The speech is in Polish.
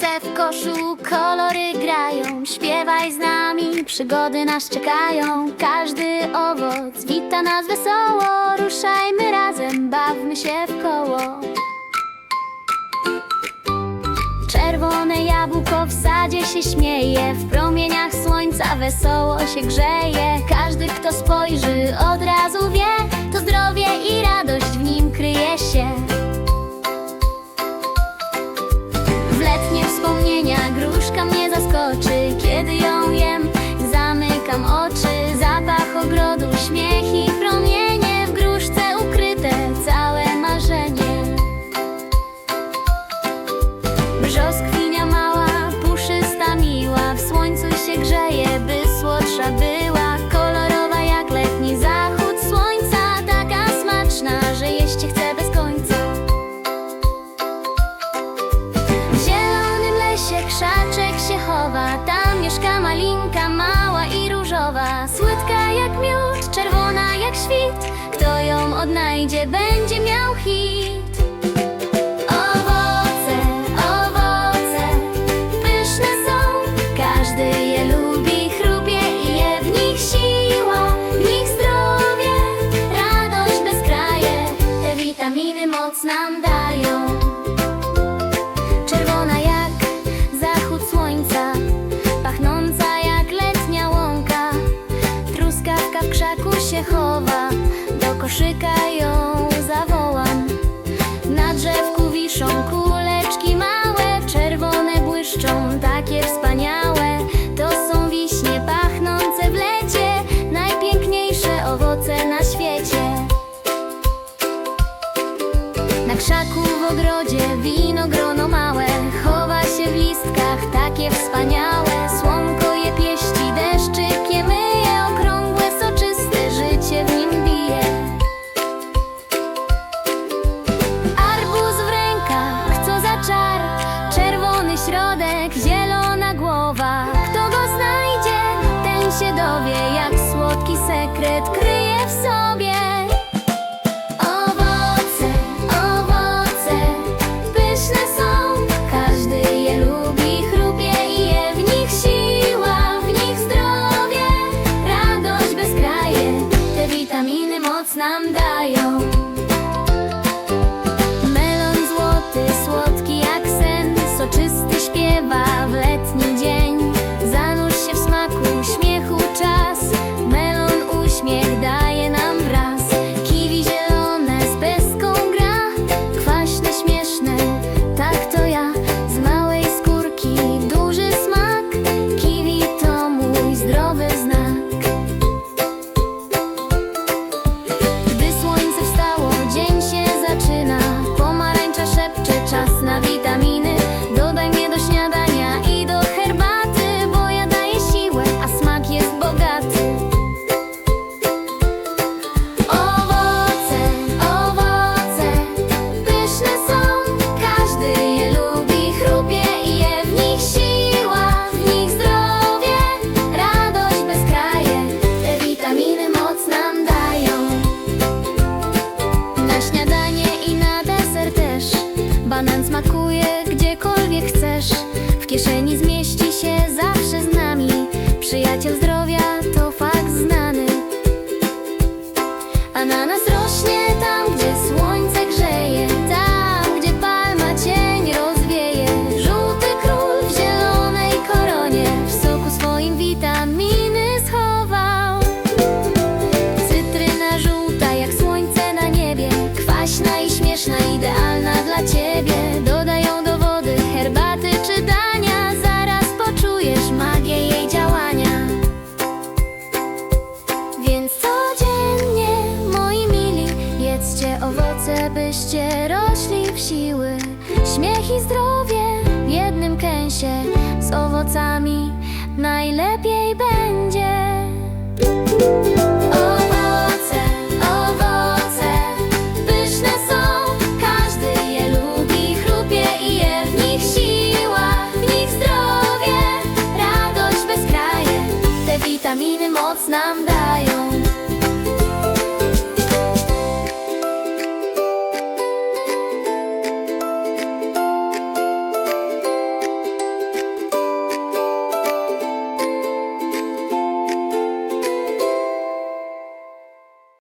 W koszu, kolory grają, śpiewaj z nami, przygody nas czekają. Każdy owoc wita nas wesoło, ruszajmy razem, bawmy się w koło. Czerwone jabłko w sadzie się śmieje, w promieniach słońca wesoło się grzeje. Każdy, kto spojrzy, od razu wie, Brzoskwinia mała, puszysta miła. W słońcu się grzeje, by słodsza była. Kolorowa jak letni zachód słońca. Taka smaczna, że jeść się chce bez końca. W zielonym lesie krzaczek się chowa. Tam mieszka malinka, mała i różowa. Słodka jak miód, czerwona jak świt. Kto ją odnajdzie, będzie miał hit. moc nam dają. Czerwona jak zachód słońca Pachnąca jak letnia łąka. Truskawka w krzaku się chowa Do koszyka ją zawołam. Na drzewku wiszą sekret kryje w sobie. z owocami najlepiej będzie. Owoce, owoce, pyszne są, każdy je lubi, chrupie i je w nich siła, w nich zdrowie, radość bez kraje. Te witaminy moc nam dają.